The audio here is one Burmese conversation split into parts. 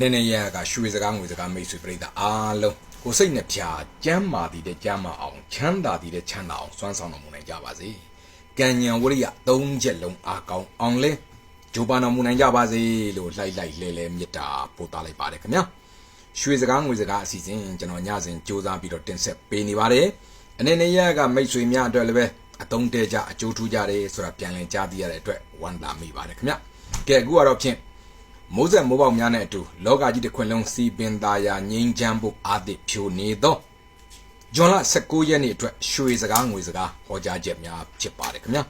နည်းနည်းရကရွှေစကားငွေစကားမိတ်ဆွေပြိတ္တာအားလုံးကိုစိတ်နှပြကျမ်းမာတည်တဲ့ကျမ်းမာအောင်ချမ်းသာတည်တဲ့ချမ်းသာအောင်စွမ်းဆောင်တော်မူနိုင်ကြပါစေကံဉဏ်ဝရိယသုံးချက်လုံးအားကောင်းအောင်လဲဂျိုးပန်တော်မူနိုင်ကြပါစေလို့လှိုက်လိုက်လဲလဲမေတ္တာပို့သလိုက်ပါတယ်ခင်ဗျာရွှေစကားငွေစကားအစီအစဉ်ကျွန်တော်ညစဉ်စူးစမ်းပြီးတော့တင်ဆက်ပေးနေပါတယ်အနေနဲ့ရကမိတ်ဆွေများအတွက်လည်းပဲအတုံးတဲကြအကျိုးထူးကြတယ်ဆိုတာပြန်လည်ကြားသိရတဲ့အတွက်ဝမ်းသာမိပါတယ်ခင်ဗျကဲအခုကတော့ဖြင့် မိုးဆက်မိုးပေါက်များနဲ့အတူလောကကြီးတစ်ခွင်လုံးစီပင်သားယာငြိမ်းချမ်းဖို့အာသည့်ဖြိုနေသောဂျွန်လ19ရက်နေ့အတွက်ရွှေစကားငွေစကားဟောကြားချက်များဖြစ်ပါတယ်ခင်ဗျ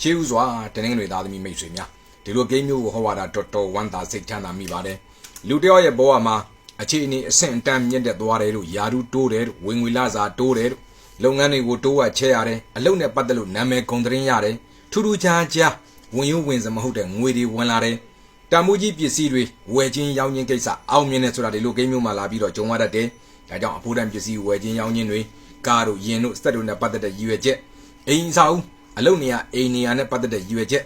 ရှေးဥစွာတနင်္ဂနွေသားသမီးမိတ်ဆွေများဒီလိုဂိမ်းမျိုးကိုဟောရတာတော်တော်ဝမ်းသာစိတ်ချမ်းသာမိပါတယ်လူတစ်ယောက်ရဲ့ဘဝမှာအခြေအနေအဆင့်အတန်းမြင့်တက်သွားတယ်လို့ယာရုတိုးတယ်လို့ဝင်ငွေလာစာတိုးတယ်လို့လုပ်ငန်းတွေကိုတိုးဝချဲရတယ်အလုပ်နဲ့ပတ်သက်လို့နာမည်ဂုဏ်သတင်းရတယ်ထူးထူးခြားခြားဝင်ရုံဝင်စမဟုတ်တဲ့ငွေတွေဝင်လာတယ် တံမိုးကြီးပစ္စည်းတွေဝယ်ခြင်းရောင်းခြင်းကိစ္စအောင်မြင်တယ်ဆိုတာဒီလိုကိန်းမျိုးမှလာပြီးတော့ကြုံရတတ်တယ်ဒါကြောင့်အဖို့တန်ပစ္စည်းဝယ်ခြင်းရောင်းခြင်းတွေကားတို့ယင်တို့စက်တို့နဲ့ပတ်သက်တဲ့ရည်ရွယ်ချက်အိမ်ဆောင်အလုပ်နေရာအိမ်နေရာနဲ့ပတ်သက်တဲ့ရည်ရွယ်ချက်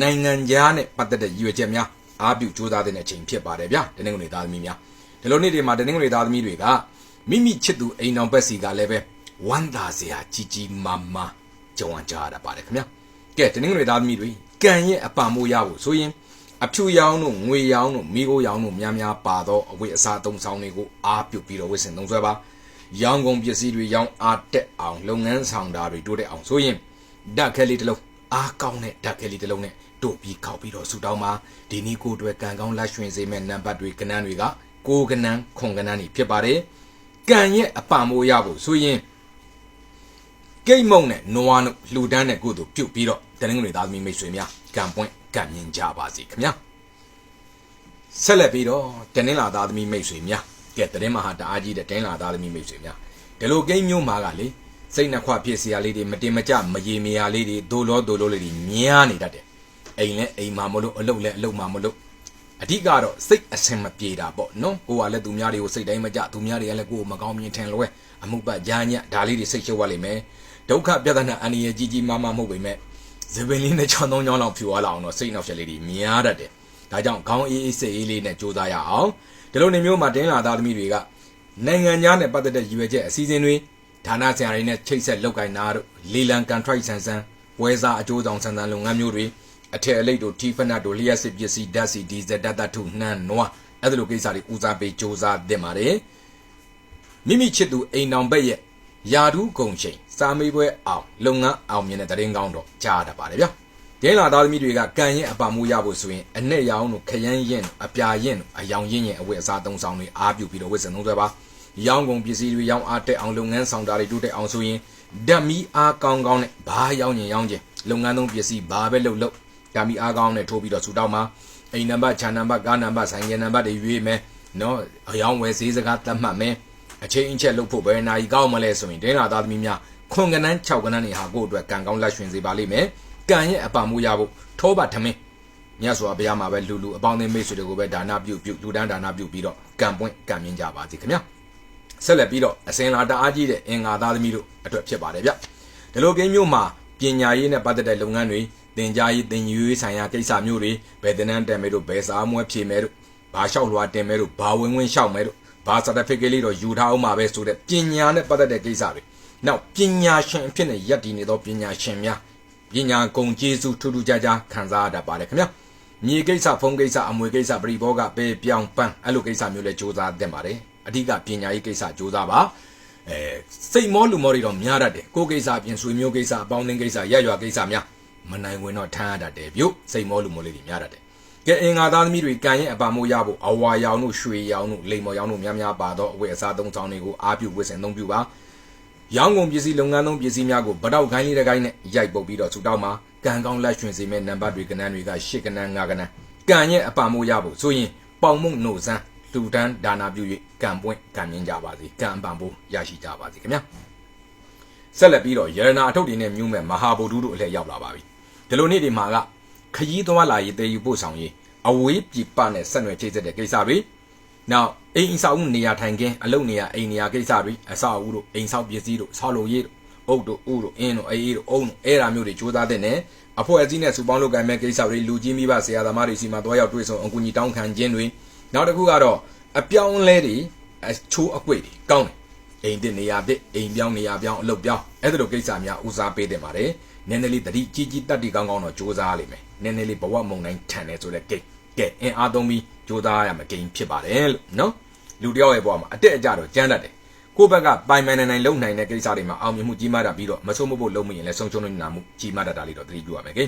နိုင်ငံခြားနဲ့ပတ်သက်တဲ့ရည်ရွယ်ချက်များအားပြုကြိုးစားတဲ့အချိန်ဖြစ်ပါတယ်ဗျာတနင်္ဂနွေသားသမီးများဒီလိုနေ့တွေမှာတနင်္ဂနွေသားသမီးတွေကမိမိချစ်သူအိမ်တော်ဘက်စီကလည်းပဲဝမ်းသာစရာကြီးကြီးမားမားကြုံရကြရတာပါတယ်ခင်ဗျာကဲတနင်္ဂနွေသားသမီးတွေကံရဲ့အပံမိုးရဖို့ဆိုရင် အဖြူရောင်တို့ငွေရောင်တို့မိခိုးရောင်တို့များများပါသောအဝတ်အစားအသုံးဆောင်တွေကိုအားပြုပြီးတော့ဝတ်ဆင်သုံးစွဲပါရောင်ကုန်ပစ္စည်းတွေရောင်းအားတက်အောင်လုပ်ငန်းဆောင်တာတွေတိုးတက်အောင်ဆိုရင်ဓာတ်ခဲလေးတစ်လုံးအားကောင်းတဲ့ဓာတ်ခဲလေးတစ်လုံးနဲ့တို့ပြီးခောက်ပြီးတော့ဆူတောင်းပါဒီနီကိုတွေကံကောင်းလက်ရွှင်စေမဲ့နံပါတ်တွေကနန်းတွေကကိုကနန်းခွန်ကနန်းတွေဖြစ်ပါတယ်ကံရဲ့အပံမိုးရဖို့ဆိုရင်ကိတ်မုံနဲ့နွားတို့လှူဒန်းတဲ့ကုသိုလ်ပြုတ်ပြီးတော့တနင်္ဂနွေသားသမီးမိတ်ဆွေများကံပွင့် ကံမြင်ကြပါစေခင်ဗျာဆက်လက်ပြီးတော့တင်းလာသားသမီးမိတ်ဆွေများကဲတင်းမဟာတအားကြီးတဲ့တင်းလာသားသမီးမိတ်ဆွေများဒီလိုကိန်းမျိုးမှာကလေစိတ်နှခွဖြစ်စရာလေးတွေမတင်မကြမရေမရာလေးတွေဒိုလောဒိုလောလေးတွေမြားနေတတ်တယ်အိမ်လဲအိမ်မှာမလို့အလုပ်လဲအလုပ်မှာမလို့အဓိကတော့စိတ်အဆင်မပြေတာပေါ့နော်ကိုကလည်းသူများတွေကိုစိတ်တိုင်းမကြသူများတွေကလည်းကိုကိုမကောင်းမြင်ထင်လွဲအမှုပတ်ညာညဒါလေးတွေစိတ်ရှုပ်ရလိမ့်မယ်ဒုက္ခပြဿနာအန္တရာယ်ကြီးကြီးမားမားမဟုတ်ပေမဲ့ ဇပင်လေးနဲ့ချောင်းသုံးချောင်းလောက်ဖြူသွားလောက်အောင်တော့စိတ်နှောက်ရှက်လေးတွေများတတ်တယ်ဒါကြောင့်ခေါင်းအေးအေးစိတ်အေးလေးနဲ့ကြိုးစားရအောင်ဒီလိုနေမျိုးမှာတင်းလာသားသမီးတွေကနိုင်ငံခြားနဲ့ပတ်သက်တဲ့ရည်ရွယ်ချက်အစည်းအဝေးတွေဌာနဆိုင်ရာတွေနဲ့ချိတ်ဆက်လုပ်ကိုင်တာတို့လီလန်ကန်ထရိုက်ဆန်ဆန်ဝဲစားအကျိုးဆောင်ဆန်ဆန်လုပ်ငန်းမျိုးတွေအထက်အလိတ်တို့ထီဖနတ်တို့လျှက်စစ်ပစ္စည်းဓာတ်စီဒီဇယ်ဓာတ်သတ္ထုနှမ်းနွားအဲ့ဒါလိုကိစ္စတွေဦးစားပေးစ조사တင်ပါတယ်မိမိချစ်သူအိမ်တော်ဘက်ရဲ့ယာဓုကုံချိန် စာမေးပွဲအောင်လုပ်ငန်းအောင်မြင်တဲ့တရင်ကောင်းတော့ကြားတတ်ပါတယ်ဗျာဒင်းလာသားသမီးတွေကကံရင်အပမှုရဖို့ဆိုရင်အနဲ့ရောင်တို့ခရမ်းရင်အပြာရင်အယောင်ရင်ရင်အဝတ်အစားသုံးဆောင်တွေအားပြုပြီးတော့ဝတ်ဆင်သုံးစွဲပါရောင်းကုန်ပစ္စည်းတွေရောင်းအားတက်အောင်လုပ်ငန်းဆောင်တာတွေတိုးတက်အောင်ဆိုရင်ဓာတ်မီအားကောင်းကောင်းနဲ့ဘာရောင်းရင်ရောင်းခြင်းလုပ်ငန်းသုံးပစ္စည်းဘာပဲလုပ်လုပ်ဓာတ်မီအားကောင်းနဲ့ထိုးပြီးတော့ဆူတောင်းပါအိမ်နံပါတ်ခြံနံပါတ်ကားနံပါတ်ဆိုင်ငယ်နံပါတ်တွေရွေးမယ်နော်အယောင်ဝယ်ဈေးစကားသတ်မှတ်မယ်အချိန်အချက်လုပ်ဖို့ဘယ်နာရီကောင်းမလဲဆိုရင်ဒင်းလာသားသမီးများ ခွန်ကနန်း6ကနန်းနေဟာကိုယ့်အတွက်ကံကောင်းလက်ရွှင်စေပါလိမ့်မယ်ကံရဲ့အပံမှုရဖို့ထောပါထမင်းမြတ်စွာဘုရားမှာပဲလူလူအပေါင်းအသင်းမိတ်ဆွေတွေကိုပဲဒါနပြုပြုလူတန်းဒါနပြုပြီးတော့ကံပွင့်ကံမြင့်ကြပါစေခင်ဗျာဆက်လက်ပြီးတော့အစင်လာတအားကြီးတဲ့အင်္ဂါသားသမီးတို့အတွက်ဖြစ်ပါတယ်ဗျဒီလိုကိန်းမျိုးမှာပညာရေးနဲ့ပတ်သက်တဲ့လုပ်ငန်းတွေသင်ကြားရေးသင်ယူရေးဆိုင်ရာကိစ္စမျိုးတွေဘယ်သင်တန်းတက်မယ်တို့ဘယ်စာမွဲဖြေမယ်တို့ဘာလျှောက်လွှာတင်မယ်တို့ဘာဝင်ဝင်လျှောက်မယ်တို့ဘာ certificate လေးတော့ယူထားအောင်ပါပဲဆိုတဲ့ပညာနဲ့ပတ်သက်တဲ့ကိစ္စတွေ နောက်ပညာရှင်အဖြစ်နဲ့ယက်တည်နေသောပညာရှင်များပညာကုံကျေးဇူးထူးထူးခြားခြားခံစားရတာပါတယ်ခင်ဗျာမြေကိစ္စဖုံးကိစ္စအမွေကိစ္စပရိဘောကပေပြောင်းပန်းအဲ့လိုကိစ္စမျိုးလဲစ조사တင်ပါတယ်အဓိကပညာရေးကိစ္စစ조사ပါအဲစိတ်မောလူမောတွေတော့များတတ်တယ်ကိုကိစ္စအပြင်ဆွေမျိုးကိစ္စအပေါင်းအသင်းကိစ္စရက်ရွာကိစ္စများမနိုင်ဝင်တော့ထမ်းရတတ်တယ်ပြုတ်စိတ်မောလူမောလေးတွေများတတ်တယ်ကဲအင်္ဂါသားသမီးတွေကံရဲ့အပါမိုးရဖို့အဝါရောင်တို့ရွှေရောင်တို့လိမ္မော်ရောင်တို့များများပါတော့အဝတ်အစားသုံးဆောင်တွေကိုအားပြုဝတ်ဆင်သုံးပြုပါ ရောင်းကုန်ပစ္စည်းလုပ်ငန်းသုံးပစ္စည်းများကိုဗတောက်ခိုင်းလေးတစ်ခိုင်းနဲ့ရိုက်ပုတ်ပြီးတော့ဆူတောင်းမှာကံကောင်းလက်ရွှင်စေမဲ့နံပါတ်တွေကနန်းတွေက၈ကနန်း၅ကနန်းကံရဲ့အပါမိုးရဖို့ဆိုရင်ပေါင်မုံနှုတ်စမ်းလူတန်းဒါနာပြု၍ကံပွင့်ကံမြင့်ကြပါစေကံအပံဖို့ရရှိကြပါစေခင်ဗျာဆက်လက်ပြီးတော့ယရနာအထုပ်တွေနဲ့မြူးမဲ့မဟာဗုဒ္ဓတို့အလှည့်ရောက်လာပါပြီဒီလိုနေ့ဒီမှာကခရီးသွားလာရေးတည်ယူပို့ဆောင်ရေးအဝေးပြပနဲ့ဆက်နွယ်ချိတ်ဆက်တဲ့ကိစ္စတွေ နောက်အိမ်အဆောက်အဦနေရာထိုင်ခင်းအလုပ်နေရာအိမ်နေရာကိစ္စတွေအဆောက်အဦတို့အိမ်ဆောက်ပစ္စည်းတို့ဆောက်လုပ်ရေးတို့အုတ်တို့ဥတို့အင်းတို့အေးတို့အုံတို့အဲ့ဓာမျိုးတွေစူးစမ်းတဲ့နဲ့အဖွဲ့အစည်းနဲ့စုပေါင်းလုပ်ကိုင်မဲ့ကိစ္စတွေလူကြီးမိဘဆရာသမားတွေစီမှာတွားရောက်တွေ့ဆုံအကူအညီတောင်းခံခြင်းတွေနောက်တစ်ခုကတော့အပြောင်းလဲတွေအချိုးအကွေ့တွေကောင်းတယ်အိမ်တင်နေရာတစ်အိမ်ပြောင်းနေရာပြောင်းအလုပ်ပြောင်းအဲ့ဒါလိုကိစ္စများဦးစားပေးတင်ပါတယ်နည်းနည်းလေးတတိကြီးကြီးတက်တီကောင်းကောင်းတော့စူးစမ်းလိမ့်မယ်နည်းနည်းလေးဘဝမုံတိုင်းထန်တယ်ဆိုတဲ့ကိတ် ကဲအင်အားသုံးပြီးစူးစမ်းရမယ်ကိန်းဖြစ်ပါတယ်လို့နော်လူတယောက်ရဲ့ဘဝမှာအတက်အကျတော့ကြမ်းတတ်တယ်ကိုယ့်ဘက်ကပိုင်ပိုင်နိုင်နိုင်လုံနိုင်တဲ့ကိစ္စတွေမှာအောင်မြင်မှုကြီးမားတာပြီးတော့မဆုံးမဖို့လုံမရင်လည်းဆုံးရှုံးနေတာမှုကြီးမားတတ်တာလေးတော့သတိပြုရမယ်ကိ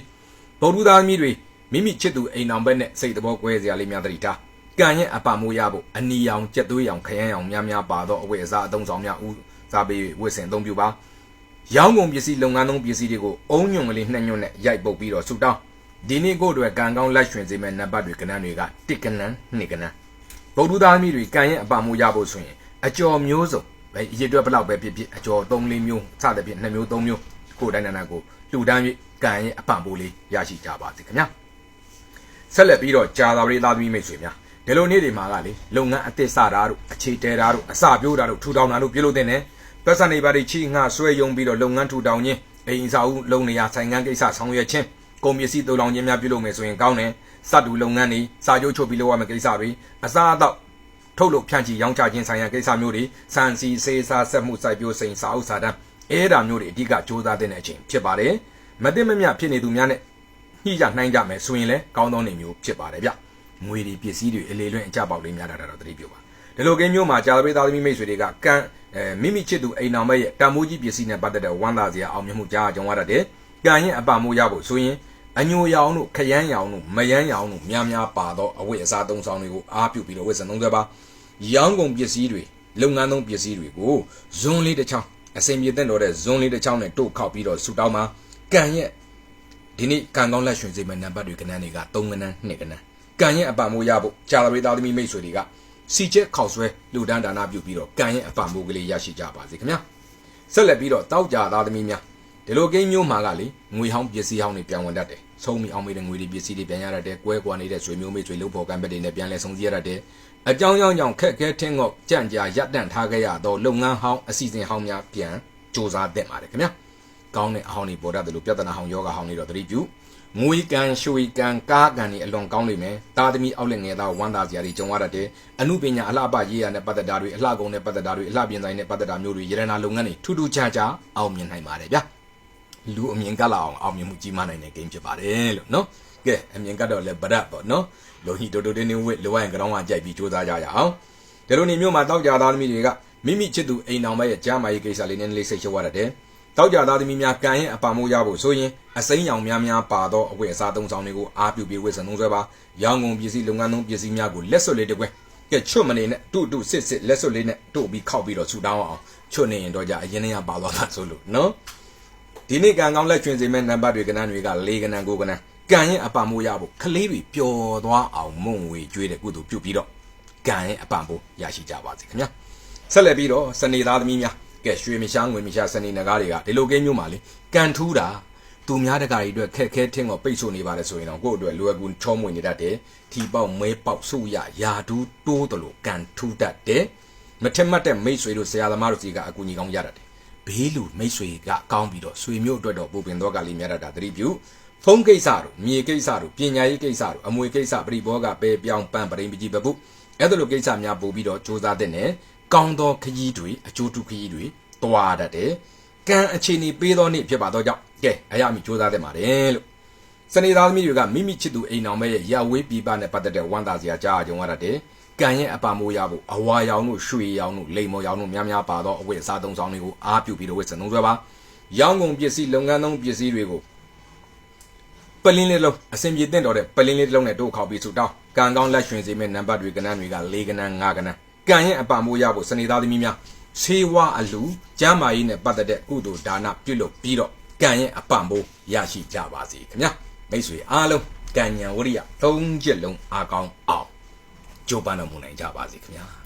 ဗုဒ္ဓသားသမီးတွေမိမိချစ်သူအိမ်အောင်ဘက်နဲ့စိတ်တော်ကွဲစရာလေးများသတိထားကံရဲ့အပမိုးရဖို့အနီရောင်ကြက်သွေးရောင်ခရမ်းရောင်များများပါတော့အဝတ်အစားအသုံးဆောင်များဦးစားပေးဝတ်ဆင်အသုံးပြုပါရောင်းကုန်ပစ္စည်းလုပ်ငန်းသုံးပစ္စည်းတွေကိုအုံညွန်ကလေးနှက်ညွန်နဲ့ရိုက်ပုတ်ပြီးတော့ဆူတောင်း ဒီနေ့ကိုအတွက်ကံကောင်းလက်ရွှင်စေမဲ့နံပါတ်တွေကဏ္ဍတွေကတစ်ကဏ္ဍနှစ်ကဏ္ဍဗုဒ္ဓသားသမီးတွေကံရဲ့အပမိုးရဖို့ဆိုရင်အကျော်မျိုးစုံပဲအရေးအတွက်ဘလောက်ပဲဖြစ်ဖြစ်အကျော်၃၄မျိုးစသဖြင့်2မျိုး3မျိုးကိုယ်တိုင်းနာနာကိုလှူဒန်း၍ကံရဲ့အပံပိုးလေးရရှိကြပါစေခင်ဗျာဆက်လက်ပြီးတော့ဂျာသာပရိသားသမီးမိတ်ဆွေများဒီလိုနေ့တွေမှာကလေလုပ်ငန်းအသစ်စတာတို့အခြေတဲတာတို့အစပြိုးတာတို့ထူထောင်တာတို့ပြုလုပ်တဲ့နဲ့ပတ်စံနေပါတွေချီငှဆွဲယုံပြီးတော့လုပ်ငန်းထူထောင်ခြင်းအိမ်စာအုပ်လုပ်နေရဆိုင်ငန်းကိစ္စဆောင်ရွက်ခြင်း ကုန်ပစ္စည်းတူလောင်ခြင်းများပြုလုပ်မယ်ဆိုရင်ကောင်းတယ်စတူလုပ်ငန်းတွေစာချုပ်ချုပ်ပြီးလုပ်ရမယ့်ကိစ္စတွေအစားအသောက်ထုတ်လုပ်ဖြန့်ချီရောင်းချခြင်းဆိုင်ရာကိစ္စမျိုးတွေစံစီစေးစားဆက်မှုစိုက်ပျိုးစိန်စာအုပ်စာတမ်းအဲ့ဒါမျိုးတွေအဓိကစ조사တဲ့အချိန်ဖြစ်ပါတယ်မသိမမြဖြစ်နေသူများနဲ့ညှိကြနှိုင်းကြမယ်ဆိုရင်လည်းကောင်းသောနေမျိုးဖြစ်ပါတယ်ဗျငွေတွေပစ္စည်းတွေအလေလွင့်အကြပေါက်လေးများတာတော့သတိပြုပါဒီလိုကိန်းမျိုးမှာကြာသပတေးသားသမီးမိတ်ဆွေတွေကကံအဲမိမိချစ်သူအိမ်တော်မဲ့ရဲ့တန်မိုးကြီးပစ္စည်းနဲ့ပတ်သက်တဲ့ဝမ်းသာစရာအောင်မြင်မှုကြားကြုံရတတ်တယ်ကံရင်အပမိုးရဖို့ဆိုရင် အညိုရောင်တို့ခရမ်းရောင်တို့မယမ်းရောင်တို့များများပါသောအဝတ်အစားသုံးဆောင်တွေကိုအားပြုပြီးတော့ဝတ်ဆင်သုံးစွဲပါရောင်းကုန်ပစ္စည်းတွေလုပ်ငန်းသုံးပစ္စည်းတွေကိုဇွန်လေးတစ်ချောင်းအစင်ပြေတဲ့တော်တဲ့ဇွန်လေးတစ်ချောင်းနဲ့တို့ခောက်ပြီးတော့ဆူတောင်းမှာကံရဲ့ဒီနေ့ကံကောင်းလက်ရွှင်စေမယ့်နံပါတ်တွေကဏ္ဍတွေက3ကဏ္ဍ2ကဏ္ဍကံရဲ့အပမိုးရဖို့ကြာသပတေးသားသမီးမိတ်ဆွေတွေကစီချက်ခောက်ဆွဲလူဒန်းဒါနပြုပြီးတော့ကံရဲ့အပမိုးကလေးရရှိကြပါစေခင်ဗျာဆက်လက်ပြီးတော့တောက်ကြသားသမီးများ ဒီလိုကိန်းမျိုးမှာကလေငွေဟောင်းပစ္စည်းဟောင်းတွေပြန်ဝင်တတ်တယ်ဆုံးမီအောင်မေးတဲ့ငွေတွေပစ္စည်းတွေပြန်ရတတ်တယ်ကွဲကွာနေတဲ့ဆွေမျိုးမိတ်ဆွေလုပ်ဖို့ကံပက်တွေနဲ့ပြန်လဲဆုံးစည်းရတတ်တယ်အကြောင်းကြောင့်ကြောင့်ခက်ခဲထင်းငေါ့ကြံ့ကြာရပ်တန့်ထားခဲ့ရတော့လုပ်ငန်းဟောင်းအစီအစဉ်ဟောင်းများပြန်စ조사တက်ပါတယ်ခင်ဗျာကောင်းတဲ့အဟောင်းတွေပေါ်တတ်တယ်လို့ပြဿနာဟောင်းယောဂဟောင်းတွေတော့သတိပြုငွေကန်ရွှေကန်ကားကန်တွေအလွန်ကောင်းနေမယ်တာသမီအောက်လက်ငယ်သားဝမ်းသာစရာတွေကြုံရတတ်တယ်အမှုပညာအလှပရေးရတဲ့ပတ်သက်တာတွေအလှကုန်တဲ့ပတ်သက်တာတွေအလှပြင်ဆိုင်တဲ့ပတ်သက်တာမျိုးတွေရတနာလုပ်ငန်းတွေထူးထူးခြားခြားအောင်မြင်နိုင်ပါတယ်ဗျာ လူအမြင်ကလာအောင်အောင်မြင်မှုကြီးမားနိုင်တဲ့ဂိမ်းဖြစ်ပါတယ်လို့နော်ကဲအမြင်ကတော့လည်းဗဒတ်ပေါ့နော်လုံဟီတိုတိုတင်းတင်းဝစ်လိုရရင်ကြောင်းကကြိုက်ပြီးစူးစမ်းကြရအောင်ဒီလိုနေမျိုးမှာတောက်ကြသားသမီးတွေကမိမိချစ်သူအိမ်အောင်မရဲ့ကြားမာရေးကိစ္စလေးနည်းနည်းလေးစိတ်ရှုပ်ရတတ်တယ်တောက်ကြသားသမီးများကံရဲ့အပါမိုးရဖို့ဆိုရင်အစိမ်းရောင်များများပါသောအဝတ်အစားသုံးဆောင်တွေကိုအားပြုပြီးဝတ်ဆင်သုံးစွဲပါရောင်းကုန်ပစ္စည်းလုပ်ငန်းသုံးပစ္စည်းများကိုလက်စွပ်လေးတစ်ကွဲကဲချွတ်မနေနဲ့တူတူစစ်စစ်လက်စွပ်လေးနဲ့တို့ပြီးခောက်ပြီးတော့ဆူတောင်းအောင်ချွတ်နေရင်တော့ကြအရင်တည်းကပါသွားတာဆိုလို့နော် ဒီနေ့ကံကောင်းလက်ချွင်စေမဲ့နံပါတ်တွေကဏ္ဍတွေက၄ကဏ္ဍ၉ကဏ္ဍကံရဲ့အပံမိုးရဖို့ကလေးတွေပျော်သွားအောင်မုံဝေကျွေးတဲ့ကုသိုလ်ပြုပြီးတော့ကံရဲ့အပံမိုးရရှိကြပါစေခင်ဗျာဆက်လက်ပြီးတော့စနေသားသမီးများကဲရွှေမရှားငွေမရှားစနေနဂါးတွေကဒီလိုကိန်းမျိုးမှာလေကန်ထူးတာသူများတကာတွေအတွက်ခက်ခဲထင်းကိုပိတ်ဆို့နေပါတယ်ဆိုရင်တော့ကိုယ့်အတွက်လွယ်ကူချောမွေ့နေတတ်တယ်ထီပေါက်မဲပေါက်ဆုရယာဒူးတိုးတယ်လို့ကန်ထူးတတ်တယ်မထက်မှတ်တဲ့မိတ်ဆွေတို့ဆရာသမားတို့စီကအကူအညီကောင်းရတတ်တယ် ဘေးလူမိတ်ဆွေကကောင်းပြီးတော့ဆွေမျိုးအတွက်တော့ပူပင်တော့ကလေးများတတ်တာသတိပြုဖုန်းကိစ္စတို့မြေကိစ္စတို့ပညာရေးကိစ္စတို့အမွေကိစ္စပရိဘောကပဲပြောင်းပန်းပရိပကြီးပပုအဲ့ဒါလိုကိစ္စများပို့ပြီးတော့စူးစမ်းတဲ့နဲ့ကောင်းသောခရီးတွေအကျိုးတူခရီးတွေတွားတတ်တယ်ကံအခြေအနေပေးသောနေ့ဖြစ်ပါတော့ကြောင့်ကဲအရာမိစူးစမ်းတဲ့ပါတယ်လို့စနေသားသမီးတွေကမိမိချစ်သူအိမ်အောင်မဲ့ရဲ့ရဝေးပြပနဲ့ပတ်သက်တဲ့ဝန်တာစရာကြားကြုံရတတ်တယ် ကံရဲ့အပါမိုးရဖို့အဝါရောင်တို့ရွှေရောင်တို့လိမ်မော်ရောင်တို့များများပါသောအဝတ်အစားသုံးဆောင်တွေကိုအားပြုပြီးတော့ဝတ်ဆင်သုံးစွဲပါရောင်းကုန်ပစ္စည်းလုပ်ငန်းသုံးပစ္စည်းတွေကိုပလင်းလေးလုံးအစင်ပြေတင့်တော်တဲ့ပလင်းလေးတစ်လုံးနဲ့တို့ခောက်ပြီးဆူတောင်းကံကောင်းလက်ရွှင်စေမဲ့နံပါတ်တွေကဏ္ဍတွေက၄ကဏ္ဍ၅ကဏ္ဍကံရဲ့အပံမိုးရဖို့စနေသားသမီးများဆေးဝါအလူကျမ်းမာရေးနဲ့ပတ်သက်တဲ့ကုသိုလ်ဒါနပြုလုပ်ပြီးတော့ကံရဲ့အပံမိုးရရှိကြပါစေခင်ဗျာမိတ်ဆွေအားလုံးကံဉဏ်ဝရိယ၃ချက်လုံးအားကောင်းအောင် ကြိုးပမ်းတော်မူနိုင်ကြပါစေခင်ဗျာ